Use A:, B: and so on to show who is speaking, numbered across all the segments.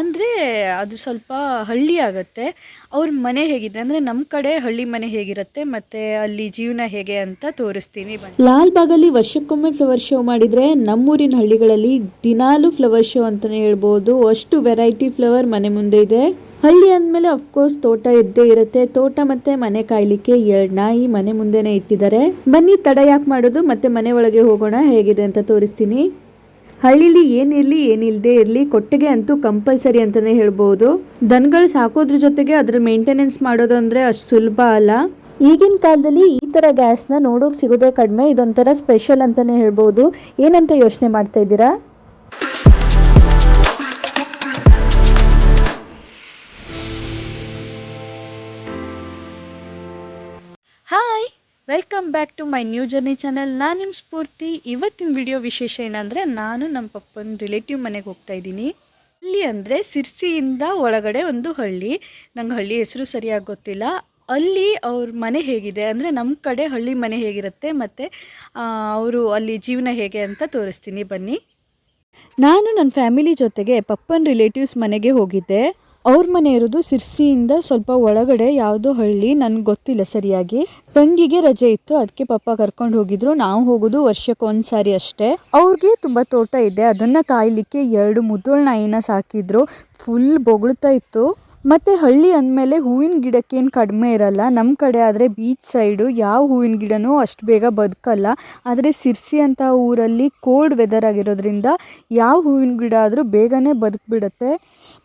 A: ಅಂದರೆ ಅದು ಸ್ವಲ್ಪ ಹಳ್ಳಿ ಆಗುತ್ತೆ. ಅವ್ರ ಮನೆ ಹೇಗಿದೆ? ಅಂದರೆ ನಮ್ಮ ಕಡೆ ಹಳ್ಳಿ ಮನೆ ಹೇಗಿರುತ್ತೆ? ಮತ್ತು ಅಲ್ಲಿ ಜೀವನ ಹೇಗೆ ಅಂತ ತೋರಿಸ್ತೀನಿ. ಲಾಲ್ಬಾಗಲ್ಲಿ
B: ಲಾಲ್ ಬಾಗಲ್ಲಿ ವರ್ಷಕ್ಕೊಮ್ಮೆ ಫ್ಲವರ್ ಶೋ ಮಾಡಿದರೆ ನಮ್ಮೂರಿನ ಹಳ್ಳಿಗಳಲ್ಲಿ ದಿನಾಲು ಫ್ಲವರ್ ಶೋ ಅಂತಲೇ ಹೇಳ್ಬೋದು. ಅಷ್ಟು ವೆರೈಟಿ ಫ್ಲವರ್ ಮನೆ ಮುಂದೆ ಇದೆ. ಹಳ್ಳಿ ಅಂದಮೇಲೆ ಅಫ್ಕೋರ್ಸ್ ತೋಟ ಇದ್ದೇ ಇರುತ್ತೆ. ತೋಟ ಮತ್ತೆ ಮನೆ ಕಾಯ್ಲಿಕ್ಕೆ ಎರಡು ನಾಯಿ ಮನೆ ಮುಂದೆನೆ ಇಟ್ಟಿದ್ದಾರೆ. ಬನ್ನಿ ತಡ ಯಾಕೆ ಮಾಡೋದು? ಮತ್ತೆ ಮನೆ ಒಳಗೆ ಹೋಗೋಣ ಹೇಗಿದೆ ಅಂತ ತೋರಿಸ್ತೀನಿ. ಹಳ್ಳಿಲಿ ಏನಿರಲಿ ಏನಿಲ್ಲದೆ ಇರಲಿ, ಕೊಟ್ಟಿಗೆ ಅಂತೂ ಕಂಪಲ್ಸರಿ ಅಂತಲೇ ಹೇಳ್ಬೋದು. ದನಗಳು ಸಾಕೋದ್ರ ಜೊತೆಗೆ ಅದರ ಮೇಂಟೆನೆನ್ಸ್ ಮಾಡೋದು ಅಂದರೆ ಅಷ್ಟು ಸುಲಭ ಅಲ್ಲ. ಈಗಿನ ಕಾಲದಲ್ಲಿ ಈ ಥರ ಗ್ಯಾಸ್ನ ನೋಡೋಕೆ ಸಿಗೋದೇ ಕಡಿಮೆ, ಇದೊಂಥರ ಸ್ಪೆಷಲ್ ಅಂತಲೇ ಹೇಳ್ಬೋದು. ಏನಂತ ಯೋಚನೆ ಮಾಡ್ತಾ ಇದ್ದೀರಾ?
A: Welcome back to my new journey channel ನಾನು ನಿಮ್ಮ ಸ್ಫೂರ್ತಿ. ಇವತ್ತಿನ ವಿಡಿಯೋ ವಿಶೇಷ ಏನಂದರೆ ನಾನು ನಮ್ಮ ಪಪ್ಪನ ರಿಲೇಟಿವ್ ಮನೆಗೆ ಹೋಗ್ತಾ ಇದ್ದೀನಿ. ಅಲ್ಲಿ ಅಂದರೆ ಸಿರ್ಸಿಯಿಂದ ಒಳಗಡೆ ಒಂದು ಹಳ್ಳಿ. ನಂಗೆ ಹಳ್ಳಿ ಹೆಸರು ಸರಿಯಾಗಿ ಗೊತ್ತಿಲ್ಲ. ಅಲ್ಲಿ ಅವ್ರ ಮನೆ ಹೇಗಿದೆ ಅಂದರೆ ನಮ್ಮ ಕಡೆ ಹಳ್ಳಿ ಮನೆ ಹೇಗಿರುತ್ತೆ ಮತ್ತು ಅವರು ಅಲ್ಲಿ ಜೀವನ ಹೇಗೆ ಅಂತ ತೋರಿಸ್ತೀನಿ ಬನ್ನಿ.
B: ನಾನು ನನ್ನ ಫ್ಯಾಮಿಲಿ ಜೊತೆಗೆ ಪಪ್ಪನ ರಿಲೇಟಿವ್ಸ್ ಮನೆಗೆ ಹೋಗಿದ್ದೆ. ಅವ್ರ ಮನೆ ಇರೋದು ಸಿರ್ಸಿಯಿಂದ ಸ್ವಲ್ಪ ಒಳಗಡೆ ಯಾವುದೋ ಹಳ್ಳಿ, ನನಗೆ ಗೊತ್ತಿಲ್ಲ ಸರಿಯಾಗಿ. ತಂಗಿಗೆ ರಜೆ ಇತ್ತು ಅದಕ್ಕೆ ಪಪ್ಪ ಕರ್ಕೊಂಡು ಹೋಗಿದ್ರು. ನಾವು ಹೋಗೋದು ವರ್ಷಕ್ಕೆ ಸಾರಿ ಅಷ್ಟೇ. ಅವ್ರಿಗೆ ತುಂಬ ತೋಟ ಇದೆ. ಅದನ್ನು ಕಾಯಲಿಕ್ಕೆ ಎರಡು ಮುದ್ದೋಳ್ ನಾಯಿನ ಸಾಕಿದ್ರು. ಫುಲ್ ಬೊಗಳ್ತಾ ಇತ್ತು. ಮತ್ತು ಹಳ್ಳಿ ಅಂದಮೇಲೆ ಹೂವಿನ ಗಿಡಕ್ಕೇನು ಕಡಿಮೆ ಇರಲ್ಲ. ನಮ್ಮ ಕಡೆ ಆದರೆ ಬೀಚ್ ಸೈಡು ಯಾವ ಹೂವಿನ ಗಿಡನೂ ಅಷ್ಟು ಬೇಗ ಬದುಕಲ್ಲ. ಆದರೆ ಸಿರ್ಸಿ ಅಂತ ಊರಲ್ಲಿ ಕೋಲ್ಡ್ ವೆದರ್ ಆಗಿರೋದ್ರಿಂದ ಯಾವ ಹೂವಿನ ಗಿಡ ಆದರೂ ಬೇಗನೆ ಬದುಕ್ಬಿಡುತ್ತೆ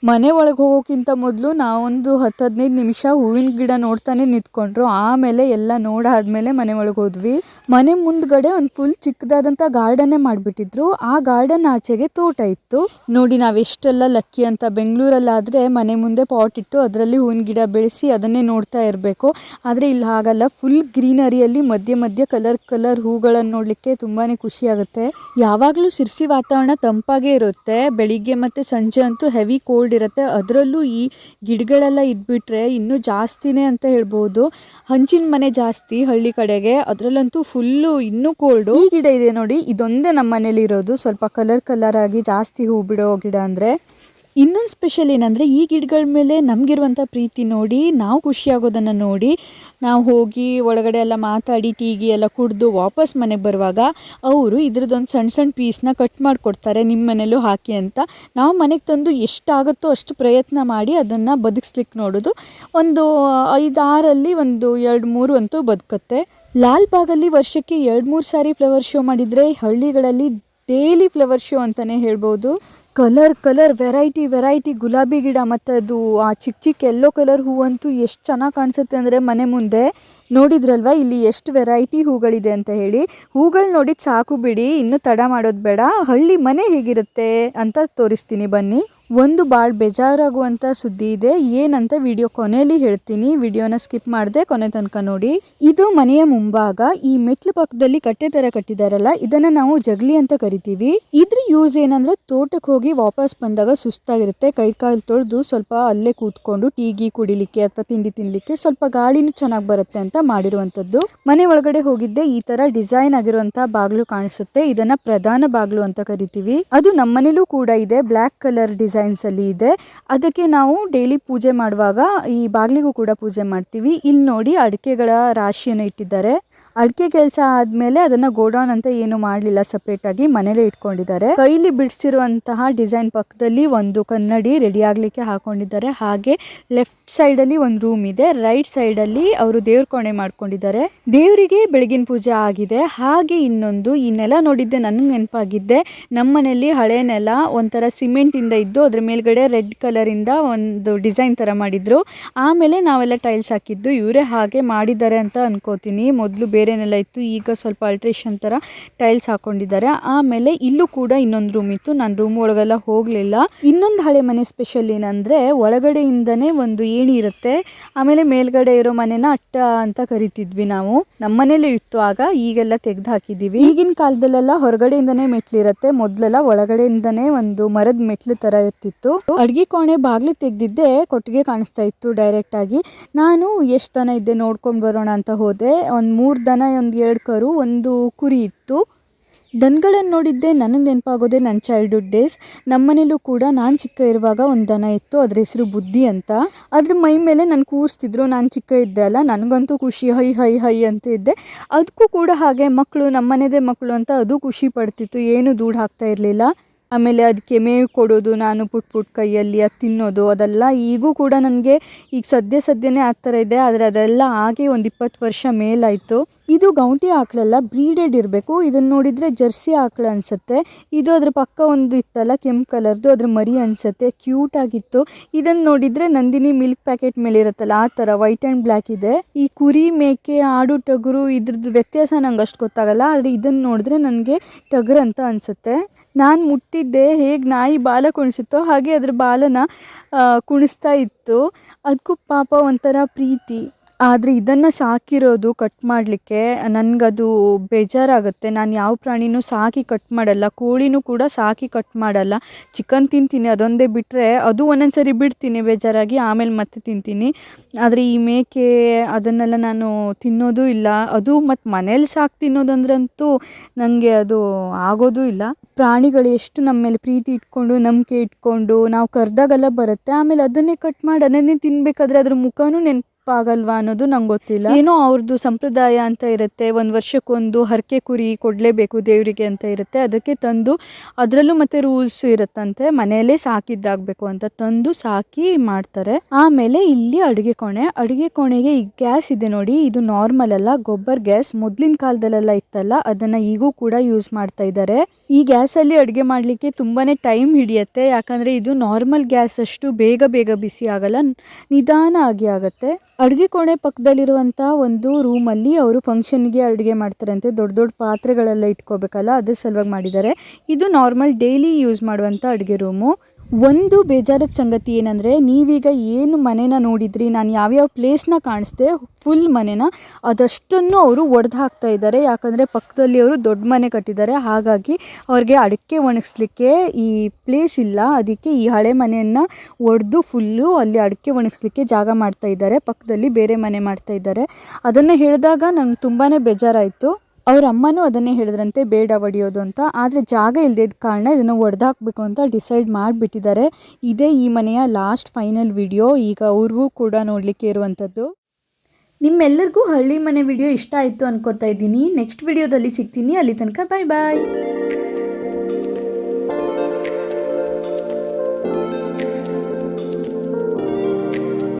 B: ಮನೆ ಒಳಗೆ ಹೋಗೋಕ್ಕಿಂತ ಮೊದಲು ನಾವೊಂದು ಹತ್ತು ಹದಿನೈದು ನಿಮಿಷ ಹೂವಿನ ಗಿಡ ನೋಡ್ತಾನೆ ನಿಂತ್ಕೊಂಡ್ರು. ಆಮೇಲೆ ಎಲ್ಲ ನೋಡಾದ್ಮೇಲೆ ಮನೆ ಒಳಗೆ ಹೋದ್ವಿ. ಮನೆ ಮುಂದ್ಗಡೆ ಒಂದು ಫುಲ್ ಚಿಕ್ಕದಾದಂಥ ಗಾರ್ಡನ್ನೇ ಮಾಡಿಬಿಟ್ಟಿದ್ರು. ಆ ಗಾರ್ಡನ್ ಆಚೆಗೆ ತೋಟ ಇತ್ತು. ನೋಡಿ ನಾವೆಷ್ಟೆಲ್ಲ ಲಕ್ಕಿ ಅಂತ ಬೆಂಗಳೂರಲ್ಲಾದರೆ ಮನೆ ಮುಂದೆ ಪಾಟ್ ಇಟ್ಟು ಅದರಲ್ಲಿ ಹೂವಿನ ಗಿಡ ಬೆಳೆಸಿ ಅದನ್ನೇ ನೋಡ್ತಾ ಇರಬೇಕು. ಆದರೆ ಇಲ್ಲಿ ಹಾಗಲ್ಲ. ಫುಲ್ ಗ್ರೀನರಿಯಲ್ಲಿ ಮಧ್ಯ ಮಧ್ಯ ಕಲರ್ ಕಲರ್ ಹೂಗಳನ್ನು ನೋಡಲಿಕ್ಕೆ ತುಂಬಾ ಖುಷಿ ಆಗುತ್ತೆ ಯಾವಾಗಲೂ ಸಿರ್ಸಿ ವಾತಾವರಣ ತಂಪಾಗೇ ಇರುತ್ತೆ. ಬೆಳಿಗ್ಗೆ ಮತ್ತು ಸಂಜೆ ಅಂತೂ ಹೆವಿ ಕೋಲ್ಡ್ ಇರುತ್ತೆ. ಅದರಲ್ಲೂ ಈ ಗಿಡಗಳೆಲ್ಲ ಇದ್ಬಿಟ್ರೆ ಇನ್ನೂ ಜಾಸ್ತಿನೇ ಅಂತ ಹೇಳ್ಬೋದು. ಹಂಚಿನ ಮನೆ ಜಾಸ್ತಿ ಹಳ್ಳಿ ಕಡೆಗೆ. ಅದರಲ್ಲಂತೂ ಫುಲ್ಲು ಇನ್ನೂ ಕೋಲ್ಡು ಗಿಡ ಇದೆ ನೋಡಿ. ಇದೊಂದೇ ನಮ್ಮ ಮನೇಲಿ ಇರೋದು. ಸ್ವಲ್ಪ ಕಲರ್ ಕಲರ್ ಆಗಿ ಜಾಸ್ತಿ ಹೂ ಬಿಡೋ ಗಿಡ ಅಂದರೆ. ಇನ್ನೊಂದು ಸ್ಪೆಷಲ್ ಏನಂದರೆ, ಈ ಗಿಡಗಳ ಮೇಲೆ ನಮಗಿರುವಂಥ ಪ್ರೀತಿ ನೋಡಿ, ನಾವು ಖುಷಿಯಾಗೋದನ್ನು ನೋಡಿ, ನಾವು ಹೋಗಿ ಒಳಗಡೆ ಎಲ್ಲ ಮಾತಾಡಿ, ಟೀಗಿ ಎಲ್ಲ ಕುಡಿದು ವಾಪಸ್ ಮನೆಗೆ ಬರುವಾಗ ಅವರು ಇದ್ರದ್ದೊಂದು ಸಣ್ಣ ಸಣ್ಣ ಪೀಸ್ನ ಕಟ್ ಮಾಡಿಕೊಡ್ತಾರೆ ನಿಮ್ಮ ಮನೇಲೂ ಹಾಕಿ ಅಂತ. ನಾವು ಮನೆಗೆ ತಂದು ಎಷ್ಟಾಗುತ್ತೋ ಅಷ್ಟು ಪ್ರಯತ್ನ ಮಾಡಿ ಅದನ್ನು ಬದುಕಿಸ್ಲಿಕ್ಕೆ ನೋಡೋದು. ಒಂದು ಐದಾರಲ್ಲಿ ಒಂದು ಎರಡು ಮೂರು ಅಂತೂ ಬದುಕುತ್ತೆ. ಲಾಲ್ ಬಾಗಲ್ಲಿ ವರ್ಷಕ್ಕೆ ಎರಡು ಮೂರು ಸಾರಿ ಫ್ಲವರ್ ಶೋ ಮಾಡಿದರೆ ಹಳ್ಳಿಗಳಲ್ಲಿ ಡೈಲಿ ಫ್ಲವರ್ ಶೋ ಅಂತಲೇ ಹೇಳ್ಬೋದು. ಕಲರ್ ಕಲರ್, ವೆರೈಟಿ ವೆರೈಟಿ ಗುಲಾಬಿ ಗಿಡ ಮತ್ತು ಅದು ಆ ಚಿಕ್ಕ ಚಿಕ್ಕ ಎಲ್ಲೋ ಕಲರ್ ಹೂವಂತೂ ಎಷ್ಟು ಚೆನ್ನಾಗಿ ಕಾಣಿಸುತ್ತೆ ಅಂದರೆ ಮನೆ ಮುಂದೆ ನೋಡಿದ್ರಲ್ವ? ಇಲ್ಲಿ ಎಷ್ಟು ವೆರೈಟಿ ಹೂಗಳಿದೆ ಅಂತ ಹೇಳಿ. ಹೂಗಳು ನೋಡಿದ್ದು ಸಾಕು ಬಿಡಿ, ಇನ್ನೂ ತಡ ಮಾಡೋದು ಬೇಡ. ಹಳ್ಳಿ ಮನೆ ಹೇಗಿರುತ್ತೆ ಅಂತ ತೋರಿಸ್ತೀನಿ ಬನ್ನಿ. ಒಂದು ಭಾಳ ಬೇಜಾರಾಗುವಂಥ ಸುದ್ದಿ ಇದೆ. ಏನಂತ ವಿಡಿಯೋ ಕೊನೆಯಲ್ಲಿ ಹೇಳ್ತೀನಿ. ವಿಡಿಯೋನ ಸ್ಕಿಪ್ ಮಾಡಿದೆ ಕೊನೆ ತನಕ ನೋಡಿ. ಇದು ಮನೆಯ ಮುಂಭಾಗ. ಈ ಮೆಟ್ಲು ಪಕ್ಕದಲ್ಲಿ ಕಟ್ಟೆ ತರ ಕಟ್ಟಿದಾರಲ್ಲ, ಇದನ್ನ ನಾವು ಜಗಲಿ ಅಂತ ಕರಿತೀವಿ. ಇದ್ರ ಯೂಸ್ ಏನಂದ್ರೆ ತೋಟಕ್ಕೆ ಹೋಗಿ ವಾಪಸ್ ಬಂದಾಗ ಸುಸ್ತಾಗಿರುತ್ತೆ. ಕೈ ಕಾಲು ತೊಳೆದು ಸ್ವಲ್ಪ ಅಲ್ಲೇ ಕೂತ್ಕೊಂಡು ಟೀಗಿ ಕುಡಿಲಿಕ್ಕೆ ಅಥವಾ ತಿಂಡಿ ತಿನ್ಲಿಕ್ಕೆ ಸ್ವಲ್ಪ ಗಾಳಿನೂ ಚೆನ್ನಾಗಿ ಬರುತ್ತೆ ಅಂತ ಮಾಡಿರುವಂತದ್ದು ಮನೆ ಒಳಗಡೆ ಹೋಗಿದ್ದೆ, ಈ ತರ ಡಿಸೈನ್ ಆಗಿರುವಂತಹ ಬಾಗಿಲು ಕಾಣಿಸುತ್ತೆ. ಇದನ್ನ ಪ್ರಧಾನ ಬಾಗಿಲು ಅಂತ ಕರಿತೀವಿ. ಅದು ನಮ್ಮನೇಲೂ ಕೂಡ ಇದೆ. ಬ್ಲಾಕ್ ಕಲರ್ ಡಿಸೈನ್ಸ್ ಅಲ್ಲಿ ಇದೆ. ಅದಕ್ಕೆ ನಾವು ಡೈಲಿ ಪೂಜೆ ಮಾಡುವಾಗ ಈ ಬಾಗಿಲಿಗೂ ಕೂಡ ಪೂಜೆ ಮಾಡ್ತೀವಿ. ಇಲ್ಲಿ ನೋಡಿ ಅಡಿಕೆಗಳ ರಾಶಿಯನ್ನು ಇಟ್ಟಿದ್ದಾರೆ. ಅಡಿಕೆ ಕೆಲಸ ಆದ್ಮೇಲೆ ಅದನ್ನ ಗೋಡೌನ್ ಅಂತ ಏನು ಮಾಡಲಿಲ್ಲ ಸೆಪರೇಟ್ ಆಗಿ ಮನೇಲೆ ಇಟ್ಕೊಂಡಿದ್ದಾರೆ. ಕೈಲಿ ಬಿಡಿಸಿರುವಂತಹ ಡಿಸೈನ್ ಪಕ್ಕದಲ್ಲಿ ಒಂದು ಕನ್ನಡಿ ರೆಡಿ ಆಗ್ಲಿಕ್ಕೆ ಹಾಕೊಂಡಿದ್ದಾರೆ. ಹಾಗೆ ಲೆಫ್ಟ್ ಸೈಡ್ ಅಲ್ಲಿ ಒಂದು ರೂಮ್ ಇದೆ. ರೈಟ್ ಸೈಡ್ ಅಲ್ಲಿ ಅವರು ದೇವ್ರ ಕೋಣೆ ಮಾಡ್ಕೊಂಡಿದ್ದಾರೆ. ದೇವರಿಗೆ ಬೆಳಗಿನ ಪೂಜೆ ಆಗಿದೆ. ಹಾಗೆ ಇನ್ನೊಂದು, ಈ ನೆಲ ನೋಡಿದ್ದೆ ನನಗೆ ನೆನಪಾಗಿದ್ದೆ. ನಮ್ಮ ಮನೆಯಲ್ಲಿ ಹಳೆ ನೆಲ, ಒಂಥರ ಸಿಮೆಂಟ್ ಇಂದ ಇದ್ದು ಅದ್ರ ಮೇಲ್ಗಡೆ ರೆಡ್ ಕಲರಿಂದ ಒಂದು ಡಿಸೈನ್ ತರ ಮಾಡಿದ್ರು. ಆಮೇಲೆ ನಾವೆಲ್ಲ ಟೈಲ್ಸ್ ಹಾಕಿದ್ದು, ಇವರೇ ಹಾಗೆ ಮಾಡಿದ್ದಾರೆ ಅಂತ ಅನ್ಕೋತೀನಿ. ಮೊದಲು ಬೇರೆನೆಲ್ಲ ಇತ್ತು. ಈಗ ಸ್ವಲ್ಪ ಅಲ್ಟ್ರೇಷನ್ ಥರ ಟೈಲ್ಸ್ ಹಾಕೊಂಡಿದ್ದಾರೆ. ಆಮೇಲೆ ಇಲ್ಲೂ ಕೂಡ ಇನ್ನೊಂದು ರೂಮ್ ಇತ್ತು. ನಾನು ರೂಮ್ ಒಳಗೆಲ್ಲ ಹೋಗಲಿಲ್ಲ. ಇನ್ನೊಂದು ಹಳೆ ಮನೆ ಸ್ಪೆಷಲ್ ಏನಂದರೆ ಒಳಗಡೆಯಿಂದನೇ ಒಂದು ಏಣಿ ಇರುತ್ತೆ. ಆಮೇಲೆ ಮೇಲ್ಗಡೆ ಇರೋ ಮನೆನ ಅಟ್ಟ ಅಂತ ಕರಿತಿದ್ವಿ ನಾವು. ನಮ್ಮ ಮನೇಲೂ ಇತ್ತು. ಆಗ ಈಗೆಲ್ಲ ತೆಗೆದು ಹಾಕಿದ್ದೀವಿ ಈಗಿನ ಕಾಲದಲ್ಲೆಲ್ಲ ಹೊರಗಡೆಯಿಂದನೇ ಮೆಟ್ಲಿರುತ್ತೆ. ಮೊದಲೆಲ್ಲ ಒಳಗಡೆಯಿಂದನೇ ಒಂದು ಮರದ ಮೆಟ್ಲು ಥರ ಇರ್ತಿತ್ತು. ಅಡ್ಗೆ ಕೋಣೆ ಬಾಗಿಲು ತೆಗೆದಿದ್ದೆ ಕೊಟ್ಟಿಗೆ ಕಾಣಿಸ್ತಾ ಇತ್ತು ಡೈರೆಕ್ಟ್ ಆಗಿ. ನಾನು ಎಷ್ಟು ದನ ಇದ್ದೆ ನೋಡ್ಕೊಂಡು ಬರೋಣ ಅಂತ ಹೋದೆ. ಒಂದು ಮೂರು ಒಂದು ಎರಡು ಕರು, ಒಂದು ಕುರಿ ಇತ್ತು. ದನಗಳನ್ನು ನೋಡಿದ್ದೆ, ನನಗೆ ನೆನಪಾಗೋದೆ ನನ್ನ ಚೈಲ್ಡ್ಹುಡ್ ಡೇಸ್ ನಮ್ಮನೇಲೂ ಕೂಡ ನಾನು ಚಿಕ್ಕ ಇರುವಾಗ ಒಂದು ದನ ಇತ್ತು, ಅದ್ರ ಹೆಸರು ಬುದ್ಧಿ ಅಂತ. ಅದ್ರ ಮೈ ಮೇಲೆ ನಾನು ಕೂರಿಸ್ತಿದ್ರು, ನಾನು ಚಿಕ್ಕ ಇದ್ದೆ ಅಲ್ಲ, ನನಗಂತೂ ಖುಷಿ, ಹೈ ಹೈ ಹೈ ಅಂತ ಇದ್ದೆ. ಅದಕ್ಕೂ ಕೂಡ ಹಾಗೆ ಮಕ್ಕಳು ನಮ್ಮನೆದೇ ಮಕ್ಕಳು ಅಂತ ಅದು ಖುಷಿ ಪಡ್ತಿತ್ತು, ಏನು ದೂಡ್ ಹಾಕ್ತಾ ಇರಲಿಲ್ಲ. ಆಮೇಲೆ ಅದಕ್ಕೆ ಮೇವು ಕೊಡೋದು, ನಾನು ಪುಟ್ ಪುಟ್ ಕೈಯಲ್ಲಿ ಅದು ತಿನ್ನೋದು, ಅದೆಲ್ಲ ಈಗೂ ಕೂಡ ನನಗೆ ಈಗ ಸದ್ಯ ಸದ್ಯನೇ ಆ ಥರ ಇದೆ, ಆದರೆ ಅದೆಲ್ಲ ಆಗಿ ಒಂದು ಇಪ್ಪತ್ತು ವರ್ಷ ಮೇಲಾಯಿತು. ಇದು ಗೌಂಟಿ ಆಕಳಲ್ಲ, ಬ್ರೀಡೆಡ್ ಇರಬೇಕು. ಇದನ್ನು ನೋಡಿದರೆ ಜರ್ಸಿ ಆಕಳು ಅನಿಸುತ್ತೆ. ಇದು ಅದ್ರ ಪಕ್ಕ ಒಂದು ಇತ್ತಲ್ಲ, ಕೆಂಪು ಕಲರ್ದು, ಅದ್ರ ಮರಿ ಅನಿಸುತ್ತೆ, ಕ್ಯೂಟ್ ಆಗಿತ್ತು. ಇದನ್ನು ನೋಡಿದರೆ ನಂದಿನಿ ಮಿಲ್ಕ್ ಪ್ಯಾಕೆಟ್ ಮೇಲೆ ಇರುತ್ತಲ್ಲ, ಆ ಥರ ವೈಟ್ ಆ್ಯಂಡ್ ಬ್ಲ್ಯಾಕ್ ಇದೆ. ಈ ಕುರಿ ಮೇಕೆ, ಆಡು, ಟಗರು ಇದ್ರದ್ದು ವ್ಯತ್ಯಾಸ ನಂಗೆ ಅಷ್ಟು ಗೊತ್ತಾಗಲ್ಲ, ಆದರೆ ಇದನ್ನು ನೋಡಿದ್ರೆ ನನಗೆ ಟಗರು ಅಂತ ಅನಿಸುತ್ತೆ. ನಾನು ಮುಟ್ಟಿದ್ದೆ, ಹೇಗೆ ನಾಯಿ ಬಾಲ ಕುಣಿಸುತ್ತೋ ಹಾಗೆ ಅದರ ಬಾಲನ ಕುಣಿಸ್ತಾ ಇತ್ತು. ಅದಕ್ಕೂ ಪಾಪ ಒಂಥರ ಪ್ರೀತಿ. ಆದರೆ ಇದನ್ನು ಸಾಕಿರೋದು ಕಟ್ ಮಾಡಲಿಕ್ಕೆ ನನಗದು ಬೇಜಾರಾಗುತ್ತೆ. ನಾನು ಯಾವ ಪ್ರಾಣಿನೂ ಸಾಕಿ ಕಟ್ ಮಾಡಲ್ಲ. ಕೋಳಿನೂ ಕೂಡ ಸಾಕಿ ಕಟ್ ಮಾಡಲ್ಲ. ಚಿಕನ್ ತಿಂತೀನಿ, ಅದೊಂದೇ ಬಿಟ್ಟರೆ ಅದು ಒಂದೊಂದು ಸರಿ ಬಿಡ್ತೀನಿ ಬೇಜಾರಾಗಿ, ಆಮೇಲೆ ಮತ್ತೆ ತಿಂತೀನಿ. ಆದರೆ ಈ ಮೇಕೆ ಅದನ್ನೆಲ್ಲ ನಾನು ತಿನ್ನೋದು ಇಲ್ಲ. ಅದು ಮತ್ತು ಮನೇಲಿ ಸಾಕು ತಿನ್ನೋದಂದ್ರಂತೂ ನನಗೆ ಅದು ಆಗೋದು ಇಲ್ಲ. ಪ್ರಾಣಿಗಳು ಎಷ್ಟು ನಮ್ಮ ಮೇಲೆ ಪ್ರೀತಿ ಇಟ್ಕೊಂಡು, ನಂಬಿಕೆ ಇಟ್ಕೊಂಡು, ನಾವು ಕರೆದಾಗೆಲ್ಲ ಬರುತ್ತೆ. ಆಮೇಲೆ ಅದನ್ನೇ ಕಟ್ ಮಾಡಿ, ಅದನ್ನೇ ತಿನ್ಬೇಕಾದ್ರೆ ಅದ್ರ ಮುಖನೂ ನೆನಪಾಗಲ್ವಾ ಅನ್ನೋದು ನಂಗೆ ಗೊತ್ತಿಲ್ಲ. ಏನೋ ಅವ್ರದ್ದು ಸಂಪ್ರದಾಯ ಅಂತ ಇರುತ್ತೆ ಒಂದು ವರ್ಷಕ್ಕೊಂದು ಹರಕೆ ಕುರಿ ಕೊಡಲೇಬೇಕು ದೇವರಿಗೆ ಅಂತ ಇರುತ್ತೆ ಅದಕ್ಕೆ ತಂದು ಅದರಲ್ಲೂ ಮತ್ತೆ ರೂಲ್ಸ್ ಇರುತ್ತಂತೆ ಮನೆಯಲ್ಲೇ ಸಾಕಿದ್ದಾಗಬೇಕು ಅಂತ ತಂದು ಸಾಕಿ ಮಾಡ್ತಾರೆ. ಆಮೇಲೆ ಇಲ್ಲಿ ಅಡುಗೆ ಕೋಣೆ ಅಡುಗೆ ಕೋಣೆಗೆ ಈ ಗ್ಯಾಸ್ ಇದೆ ನೋಡಿ ಇದು ನಾರ್ಮಲ್ ಅಲ್ಲ ಗೊಬ್ಬರ ಗ್ಯಾಸ್ ಮೊದಲಿನ ಕಾಲದಲ್ಲೆಲ್ಲ ಇತ್ತಲ್ಲ ಅದನ್ನ ಈಗೂ ಕೂಡ ಯೂಸ್ ಮಾಡ್ತಾ ಇದ್ದಾರೆ ಈ ಗ್ಯಾಸಲ್ಲಿ ಅಡುಗೆ ಮಾಡಲಿಕ್ಕೆ ತುಂಬಾನೇ ಟೈಮ್ ಹಿಡಿಯುತ್ತೆ ಯಾಕಂದ್ರೆ ಇದು ನಾರ್ಮಲ್ ಗ್ಯಾಸ್ ಅಷ್ಟು ಬೇಗ ಬೇಗ ಬಿಸಿ ಆಗಲ್ಲ ನಿಧಾನ ಆಗಿ ಆಗುತ್ತೆ. ಅಡುಗೆ ಕೋಣೆ ಪಕ್ಕದಲ್ಲಿರುವಂಥ ಒಂದು ರೂಮಲ್ಲಿ ಅವರು ಫಂಕ್ಷನ್ಗೆ ಅಡುಗೆ ಮಾಡ್ತಾರಂತೆ. ದೊಡ್ಡ ದೊಡ್ಡ ಪಾತ್ರೆಗಳೆಲ್ಲ ಇಟ್ಕೋಬೇಕಲ್ಲ, ಅದ್ರ ಸಲುವಾಗಿ ಮಾಡಿದ್ದಾರೆ. ಇದು ನಾರ್ಮಲ್ ಡೈಲಿ ಯೂಸ್ ಮಾಡುವಂಥ ಅಡುಗೆ ರೂಮು ಒಂದು ಬೇಜಾರದ ಸಂಗತಿ ಏನಂದರೆ, ನೀವೀಗ ಏನು ಮನೇನ ನೋಡಿದ್ರಿ, ನಾನು ಯಾವ್ಯಾವ ಪ್ಲೇಸ್ನ ಕಾಣಿಸ್ದೆ ಫುಲ್ ಮನೇನ, ಅದಷ್ಟನ್ನು ಅವರು ಒಡೆದು ಹಾಕ್ತಾ ಇದ್ದಾರೆ ಯಾಕಂದರೆ ಪಕ್ಕದಲ್ಲಿ ಅವರು ದೊಡ್ಡ ಮನೆ ಕಟ್ಟಿದ್ದಾರೆ ಹಾಗಾಗಿ ಅವ್ರಿಗೆ ಅಡಿಕೆ ಒಣಗಿಸ್ಲಿಕ್ಕೆ ಈ ಪ್ಲೇಸ್ ಇಲ್ಲ. ಅದಕ್ಕೆ ಈ ಹಳೆ ಮನೆಯನ್ನು ಒಡೆದು ಫುಲ್ಲು ಅಲ್ಲಿ ಅಡಿಕೆ ಒಣಗಿಸ್ಲಿಕ್ಕೆ ಜಾಗ ಮಾಡ್ತಾ ಇದ್ದಾರೆ ಪಕ್ಕದಲ್ಲಿ ಬೇರೆ ಮನೆ ಮಾಡ್ತಾ ಇದ್ದಾರೆ ಅದನ್ನು ಹೇಳಿದಾಗ ನಂಗೆ ತುಂಬಾ ಬೇಜಾರಾಯಿತು. ಅವ್ರ ಅಮ್ಮನೂ ಅದನ್ನೇ ಹೇಳಿದ್ರಂತೆ, ಬೇಡ ಒಡೆಯೋದು ಅಂತ. ಆದರೆ ಜಾಗ ಇಲ್ಲದೆ ಕಾರಣ ಇದನ್ನು ಒಡೆದಾಕ್ಬೇಕು ಅಂತ ಡಿಸೈಡ್ ಮಾಡಿಬಿಟ್ಟಿದ್ದಾರೆ. ಇದೇ ಈ ಮನೆಯ ಲಾಸ್ಟ್ ಫೈನಲ್ ವಿಡಿಯೋ. ಈಗ ಅವ್ರಿಗೂ ಕೂಡ ನೋಡಲಿಕ್ಕೆ ಇರುವಂಥದ್ದು. ನಿಮ್ಮೆಲ್ಲರಿಗೂ ಹಳ್ಳಿ ಮನೆ ವಿಡಿಯೋ ಇಷ್ಟ ಆಯಿತು ಅನ್ಕೋತಾ ಇದ್ದೀನಿ. ನೆಕ್ಸ್ಟ್ ವಿಡಿಯೋದಲ್ಲಿ ಸಿಗ್ತೀನಿ. ಅಲ್ಲಿ ತನಕ ಬಾಯ್ ಬಾಯ್.